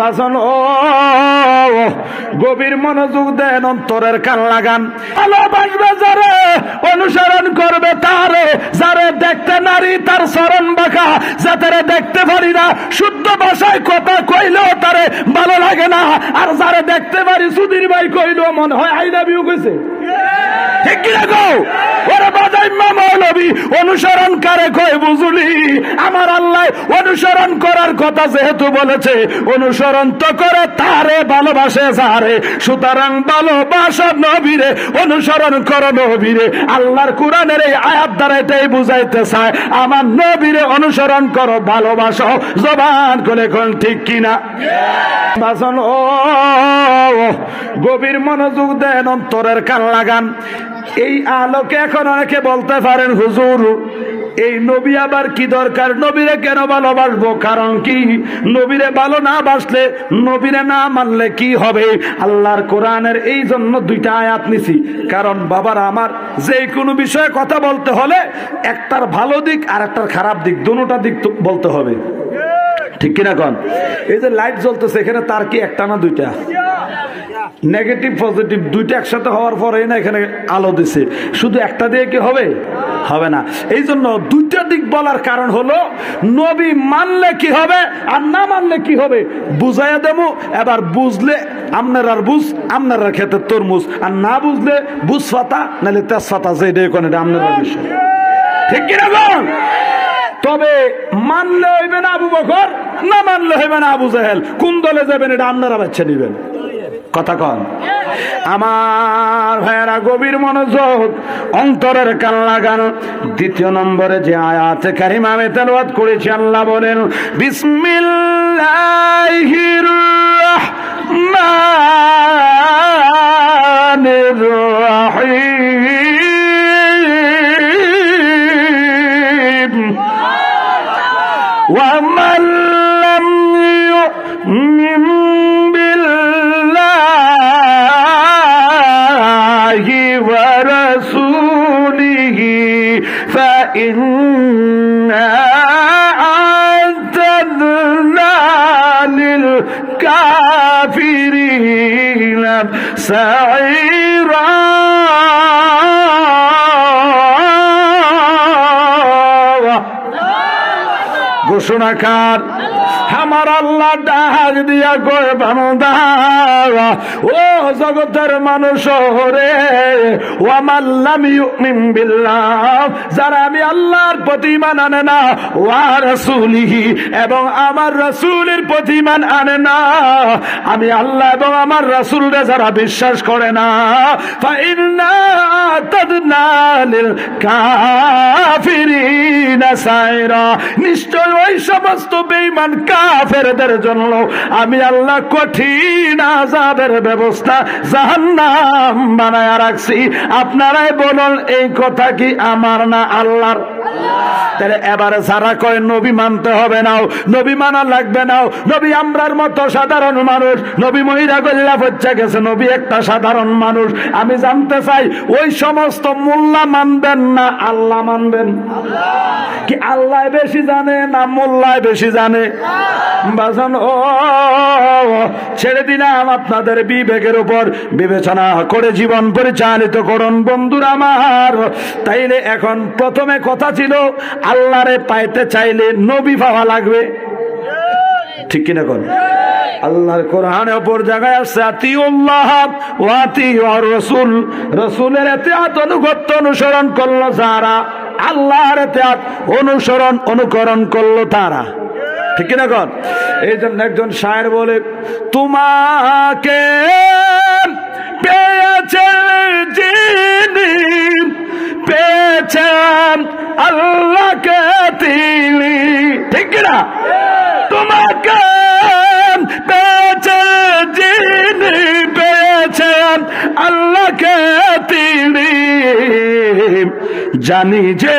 বাসন ও গভীর মনোযোগ দেন, অন্তরের কান লাগান। ভালোবাসবে যারে, অনুসরণ করবে তারে। যারে দেখতে নারী, তার স্মরণ বাঁকা। যাতে দেখতে পারি না, শুদ্ধ ভাষায় কথা কইলেও তারে ভালো লাগে না। আর যারে দেখতে পারি সুধীর ভাই কইলেও মনে হয় আই লাভ ইউ কইছে। ঠিক অনুসরণ আমার আল্লাহ অনুসরণ করার কথা যেহেতু বলেছে, অনুসরণ তো করে তারে ভালোবাসে যারে। সুতরাং ভালোবাসা নবীরে, অনুসরণ করো নবীরে। আল্লাহর কোরআনের এই আয়াত দ্বারা এটাই বুঝাইতে চায়, আমার নবীরে অনুসরণ করো, ভালোবাসো। জবান করে কোন ঠিক কিনা? ও গভীর মনোযোগ দেন, অন্তরের কান লাগান। এই আলোকে এখন অনেকে বলতে পারেন, হুজুর, এই নবী আবার কি দরকার? নবীরে কেন ভালোবাসবো? কারণ কি? নবীরে ভালো না বাসলে, নবীরে না মানলে কি হবে? আল্লাহর কোরআনের এই জন্য দুইটা আয়াত নিছি। কারণ, বাবার, আমার যে কোনো বিষয়ে কথা বলতে হলে একটার ভালো দিক আর একটার খারাপ দিক, দুটা দিক বলতে হবে। ঠিক কিনা কন? এই যে লাইট জ্বলতেছে, এখানে তার কি একটা না দুইটা? নেগেটিভ পজিটিভ দুইটা একসাথে হওয়ার পরে না এখানে আলো দিছে। শুধু একটা দিয়ে কি হবে? হবে না। এই জন্য দুইটা দিক বলার কারণ হলো, নবী মানলে কি হবে আর না মানলে কি হবে? বুঝাইয়া দেবো এবার বুঝলে আপনার আর বুঝ, আপনার খেতে তরমুজ। আর না বুঝলে বুঝ ফাতা নাহলে তেজপাতা যে এটা কোন আপনার বিষয়। ঠিক কিনা তবে মানলে হইবে না আবু বকর, না মানলে হইবে না আবু জাহেল। কোন দলে যাবেন এটা আপনারা বাচ্চা নিবেন। কথা কন। আমার ভাইয়েরা গভীর মনোযোগ, অন্তরের কান লাগানো। দ্বিতীয় নম্বরে যে আয়াত কারিমা আমি করেছি, আল্লাহ বলেন, বিসমিল্লাহির রহমানির রহিম। سعيرا ঘোষণাকার আমার আল্লাহ ডাক দিয়া কয়, বান্দা, ও জগতের মানুষ রে, ও যারা আমি আল্লাহর প্রতিমান আনে না, ও রাসূলিহি, এবং আমার রাসূলের প্রতিমান আনে না, আমি আল্লাহ এবং আমার রাসূলরে যারা বিশ্বাস করে না নিশ্চয় ওই সমস্ত বেঈমান কাফেরদের জন্য আমি আল্লাহ কঠিন আজাবের ব্যবস্থা জাহান্নাম বানায় রাখছি। আপনারাই বলুন, এই কথা কি আমার না আল্লাহর? তাহলে এবারে যারা কয় নবী মানতে হবে নাও, নবী মানা লাগবে নাও, নবী আমরার মতো সাধারণ মানুষ, নবী মহিলা গল্লা হচ্ছে গেছে, নবী একটা সাধারণ মানুষ। আমি জানতে চাই, ওই সমস্ত মোল্লা মানবেন না আল্লাহ মানবেন? কি আল্লাহ বেশি জানে না মোল্লায় বেশি জানে? বাজন, ও, ছেড়ে দিলাম আপনাদের বিবেকের উপর। বিবেচনা করে জীবন পরিচালিত করুন বন্ধুরা আমার। তাইলে এখন প্রথমে কথা ছিল আল্লাহরে পাইতে চাইলে নবী পাওয়া লাগবে। ঠিক কিনা কোন? আল্লাহর জায়গায় আছে, আতিউল্লাহ ওয়া আতিউর রাসূল। রাসূলের ইতিহাদ অনুগত্য অনুসরণ করল যারা, আল্লাহর অনুসরণ অনুকরণ করল তারা। ঠিক কিনা কন? এই জন্য একজন শায়ের বলে, তোমাকে পেয়েছে যিনি পেয়েছেন আল্লাহকে তিনি। ঠিক না তোমাকে পেয়েছে যিনি পেয়েছেন আল্লাহকে তিনি। জানি যে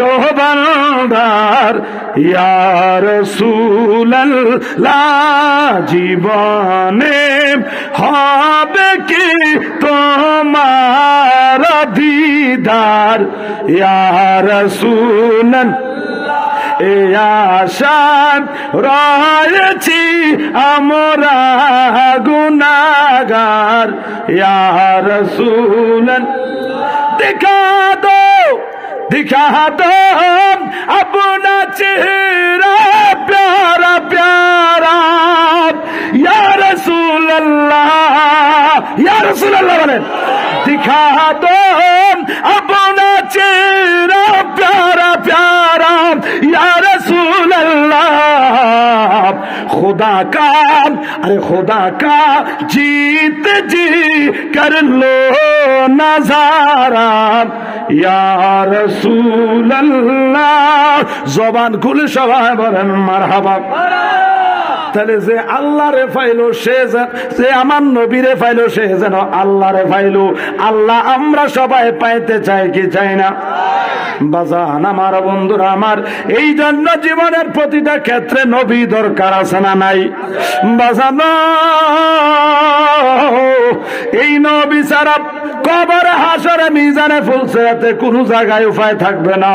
রোহবান্দার ইয়ার সুলল্লা জীবনে হবে কি তোমার দিদার? ইয়ার সুলন আশান রয়েছি আমরা গুনাগার। ইয়ার সুলন দেখা दिखा दो अपना चेहरा प्यारा प्यारा या रसूल अल्लाह या रसूल अल्लाह बोले दिखा दो अपना चेहरा प्यारा प्यारा या रसूल अल्लाह खुदा का अरे खुदा का जीत जी कर लो नजारा या रसूल अल्लाह জবান খুলে সবাই বলেন, মারহাবা। তাহলে যে আল্লাহ রে ফাইলো, সে যে আমার নবী রে ফাইলো, সে যেন আল্লাহ রে ফাইলো। আল্লাহ আমরা সবাই পাইতে চাই কি চাই না? বাজান আমার বন্ধুরা আমার, এই জন্য জীবনের প্রতিটা ক্ষেত্রে নবী দরকার আছে না নাই? বাজান, এই নবী ছাড়া কবর হাসরে মিজানে ফুলসেরাতে কোনো জায়গায় উপায় থাকবে না।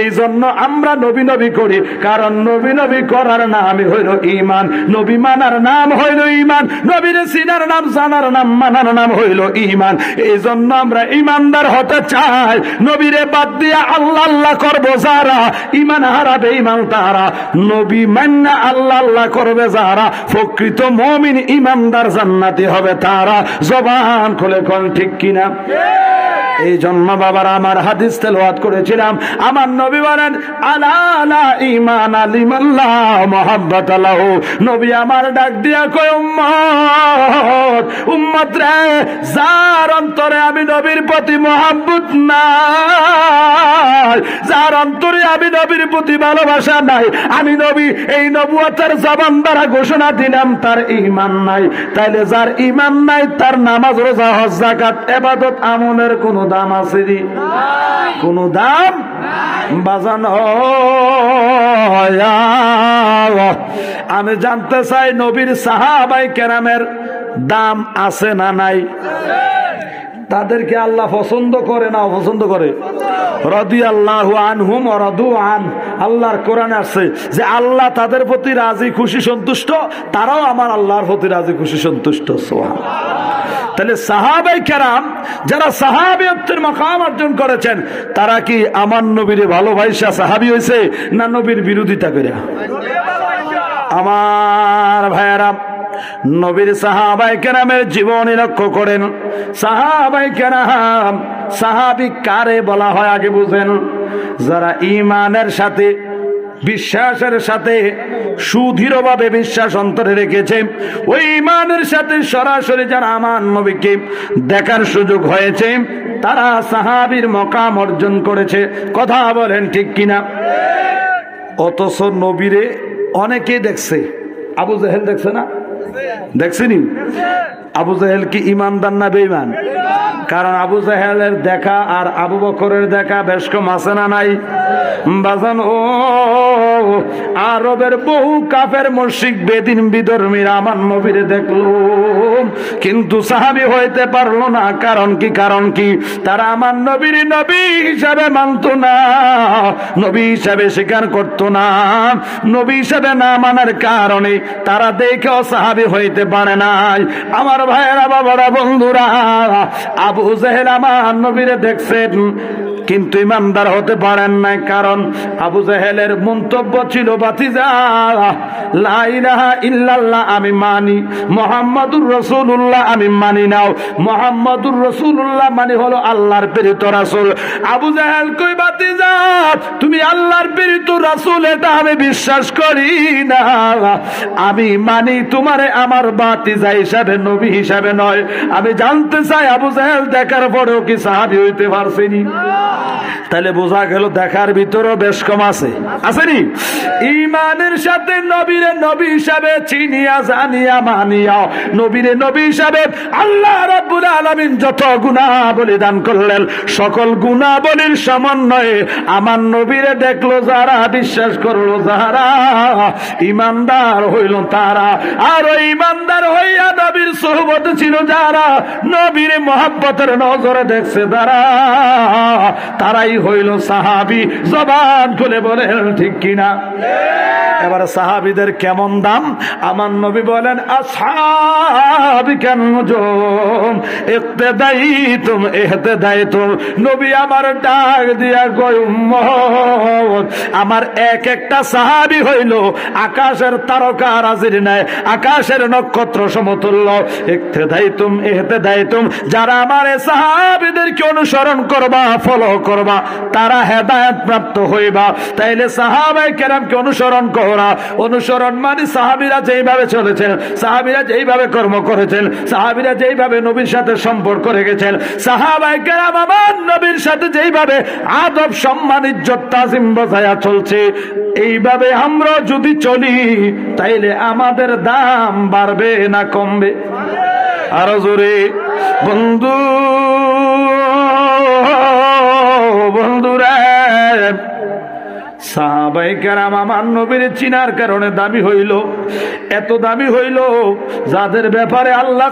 এই জন্য আমরা নবী নবী করি, কারণ নবী নবী করার নাম হইল ইমান নবী মানার নাম হইল ইমান নবীর সিনার নাম, জানার নাম, মানার নাম হইল ইমান এই জন্য আমরা ইমানদার হতে চাই। নবীরে বাদ দিয়া আল্লাহ আল্লাহ করব যারা ইমান হারাবে ইমান তারা। নবী মান্না আল্লাহ আল্লাহ করবে যারা, প্রকৃত মমিন ইমানদার জান্নাতি হবে তারা। জবান খুলে কোন ঠিক কিনা? Yeah! এই জন্য বাবার আমার হাদিস তেলাওয়াত করেছিলাম। আমার নবী বলেন, আলা ইমান আলিমাল্লাহ মোহাব্বত আল্লাহ নবী আমার ডাক দিয়া কয়, উম্মত উম্মত রে, যার অন্তরে আমি নবীর প্রতি মোহাব্বত নাই, যার অন্তরে আমি নবীর প্রতি ভালোবাসা নাই, আমি নবী, এই নবুয়তের জবান দ্বারা ঘোষণা দিলাম, তার ইমান নাই। তাইলে যার ইমান নাই, তার নামাজ, রোজা, হজ জাকাত এবাদত, আমলের কোনো দাম আছে নি কোনো দাম বাজানো আমি জানতে চাই নবীর সাহাবাই কেরামের দাম আছে না নাই। তাদেরকে আল্লাহ পছন্দ করে না অপছন্দ করে? রদি আল্লাহ আনহুম রদু আন। আল্লাহর কোরআনে আসছে যে আল্লাহ তাদের প্রতি রাজি, খুশি, সন্তুষ্ট, তারাও আমার আল্লাহর প্রতি রাজি, খুশি, সন্তুষ্ট। সোহা তাহলে সাহাবাই কেরাম যারা সাহাবিয়ত্বের মকাম অর্জন করেছেন, তারা কি আমার নবীর ভালোবাসা সাহাবি হয়েছে না নবীর বিরোধিতা করে? আমার ভাইয়েরা, নবীর সাহাবাই কেরামের জীবনী লক্ষ্য করেন। সাহাবাই কেরাম, সাহাবি কারে বলা হয় আগে বুঝেন। যারা ইমানের সাথে বিশ্বাসের সাথে সুদৃঢ়ভাবে বিশ্বাস অন্তরে রেখেছে। ওই ইমানের সাথে সরাসরি যারা আমার নবীকে দেখার সুযোগ হয়েছে, তারা সাহাবির মকাম অর্জন করেছে। কথা বলেন ঠিক কিনা? অথচ নবীরে অনেকেই দেখছে। আবু জাহেল দেখছে না? দেখছিনি? আবু জাহেল কি ইমানদার না বেইমান কারণ আবু জাহেলের দেখা আর আবু বকরের দেখা বেশ কম আছে না নাই? বাজান, ও আরবের বহু কাফের মসজিদ বেদিন বিধর্মীরা আমার নবীরে দেখল। কিন্তু সাহাবি হইতে পারল না, কারণ কি কারণ কি, তারা আমার নবীর নবী হিসাবে মানত না, নবী হিসাবে স্বীকার করতো না, নবী হিসাবে না মানার কারণে তারা দেখেও সাহাবি হইতে পারে নাই। আমার ভাইয়েরা, বাবারা, বন্ধুরা, আবু জেহেল আমার নবীরে দেখছেন, কিন্তু ইমানদার হতে পারেন নাই। কারণ আবু জাহেলের মন্তব্য ছিল ইল্লাল্লাহ, আমি মানি। মোহাম্মদুর রসুল্লাহ আমি মানি নাও। মোহাম্মদুর রসুল্লাহ মানে হলো আল্লাহর প্রেরিত রাসূল। আবু জাহেল কই, বাতিজা, তুমি আল্লাহর প্রেরিত রাসূল, এটা আমি বিশ্বাস করি না। আমি মানি তোমারে আমার বাতিজা হিসাবে, নবী হিসাবে নয়। আমি জানতে চাই আবু জাহেল দেখার পরেও কি সাহাবি হইতে পারছেনি। তাহলে বোঝা গেল দেখার ভিতরও বেশ কম আছে। আসেনি? ইমানের সাথে নবীরে নবী হিসাবে চিনিয়া, জানিয়া মানিয়া নবীরে নবী হিসাবে আল্লাহ রাব্বুল আলামিন যত গুণাবলী দান করলেন, সকল গুণাবলীর সমন্বয়ে আমার নবীরে দেখল, যারা বিশ্বাস করল, যারা ইমানদার হইল তারা। আর ওই ইমানদার হইয়া নবীর সোহবত ছিল যারা, নবীর মহাব্বতের নজরে দেখছে তারা তারাই হইল সাহাবি। জবান খুলে বলে ঠিক কিনা? এবারে সাহাবিদের কেমন দাম? আমার নবী বলেন তুম তুম নবী আমার এক একটা সাহাবি হইল, আকাশের তারকা রাজির নাই, আকাশের নক্ষত্র সমতুল্য। একতে দায়ী তুম এহতে দায়ী তুম যারা আমার সাহাবিদেরকে অনুসরণ করবা ফলো করবা, তারা হেদায়ত প্রাপ্ত হইবা, তাইলে সাহাবাই কেরামকে অনুসরণ করা। অনুসরণ মানে সাহাবিরা যেইভাবে চলেছেন, সাহাবিরা যেইভাবে কর্ম করেছেন, সাহাবিরা যেইভাবে নবীর সাথে সম্পর্ক রেখেছেন সাহাবাই কেরাম আমার নবীর সাথে যেইভাবে আদব সম্মান, ইজ্জত, তাজিম বজায়া চলছে, এইভাবে আমরা যদি চলি, তাইলে আমাদের দাম বাড়বে না কমবে? আরও জোরে, বন্ধু, বন্ধুরা। চিনার কারণে হইল, এত দামি হইল, যাদের ব্যাপারে আল্লাহ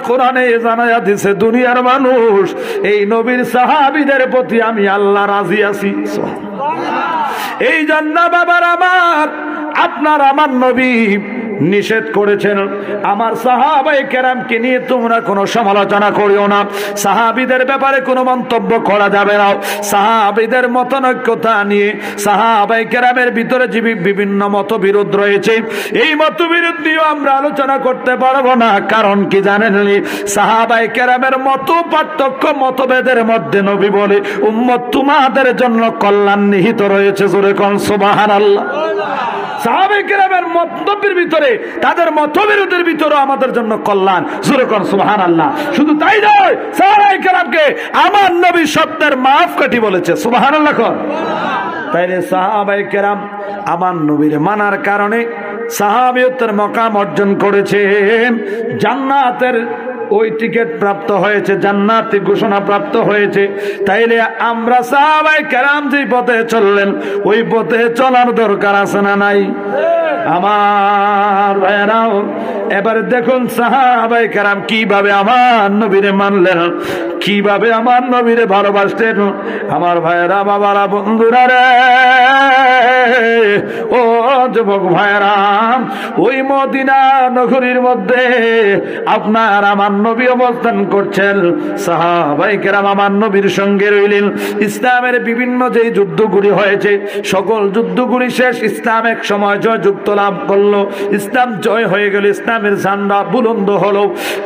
দুনিয়ার মানুষ, এই নবীর সাহাবিদের প্রতি আমি আল্লাহ রাজি আছি। এই জন্য বাবার আমার, আপনার আমার নবী। নিষেধ করেছেন। আমার সাহাবাই কেরামকে নিয়ে তোমরা কোনো সমালোচনা করিও না। সাহাবিদের ব্যাপারে কোনো মন্তব্য করা যাবে না। সাহাবিদের মতনৈক্যতা নিয়ে সাহাবাই কেরামের ভিতরে যে বিভিন্ন মতবিরোধ রয়েছে। এই মতবিরোধ নিয়েও আমরা আলোচনা করতে পারব না। কারণ কি জানেন সাহাবাই কেরামের মত পার্থক্য মতভেদের মধ্যে নবী বলে, উম্মত তোমাদের জন্য কল্যাণ নিহিত রয়েছে। জোরে কন সুবাহান আল্লাহ সাহাবাই কেরামের মন্তব্যের ভিতরে, তাদের মতবিরোধের ভিতরে আমাদের জন্য কল্যাণ। জোরে কন সুবাহান আল্লাহ শুধু তাই নয় সাহাবাই কেরামকে আমার নবী সত্যের মাফ কাটি বলেছে। সুবাহান আল্লাহ কন? তাইলে সাহাবাই কেরাম আমার নবীর মানার কারণে সাহাবিয়তের মকাম অর্জন করেছেন। জান্নাতের ওই টিকিট প্রাপ্ত হয়েছে, জান্নাতি ঘোষণা প্রাপ্ত হয়েছে। তাইলে আমরা সবাই কেরাম যে পথে চললেন, ওই পথে চলার দরকার আছে না নাই? আমার ভাইয়েরাও, এবার দেখুন সাহাবাই কেরাম কীভাবে আমার নবীরে মানলেন, কীভাবে আমার নবীরে ভালোবাসতেন। আমার ভাইয়েরা, বাবারা, বন্ধুরা রে। ও যুবক ভাইয়েরা, ওই মদিনা নগরীর মধ্যে আপনার আমার নবী অবস্থান করছেন। সাহাবাই কেরাম আমার নবীর সঙ্গে রইলেন। ইসলামের বিভিন্ন যে যুদ্ধগুলি হয়েছে, সকল যুদ্ধগুলি শেষ। ইসলাম এক সময় জয় যুক্ত লাভ করল। ইসলাম জয় হয়ে গেল, ইসলামের ঝান্ডা বুলন্দ হলো।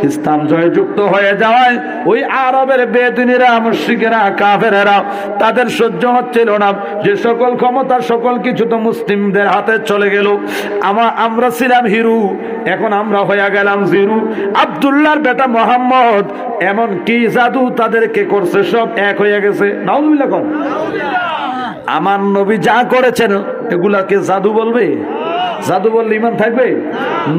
ইসলাম জয় যুক্ত হয়ে যাওয়ায় ওই আরবের বেদিনীরা মুশ্রিকেরা, কাফেরেরা তাদের সহ্য হচ্ছিল না। যে সকল ক্ষমতা সকল কিছু তো মুসলিমদের হাতে চলে গেল। আমা, আমরা ছিলাম হিরু, এখন আমরা হয়ে গেলাম জিরু। আবদুল্লাহর বেটা মোহাম্মদ, এমন কি জাদু তাদেরকে করছে, সব এক হয়ে গেছে। নাউজুবিল্লাহ আমার নবী যা করেছেন, এগুলাকে জাদু বলবে? জাদু বললে ইমান থাকবে?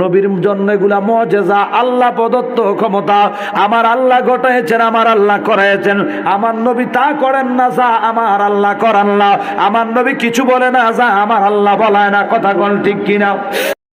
নবীর জন্য এগুলা মজেজা, আল্লাহ প্রদত্ত ক্ষমতা। আমার আল্লাহ ঘটাইছেন, আমার আল্লাহ করাইছেন। আমার নবী তা করেন না, যা আমার আল্লাহ করান না। আমার নবী কিছু বলে না, যা আমার আল্লাহ বলায় না। কথা কোন ঠিক কিনা?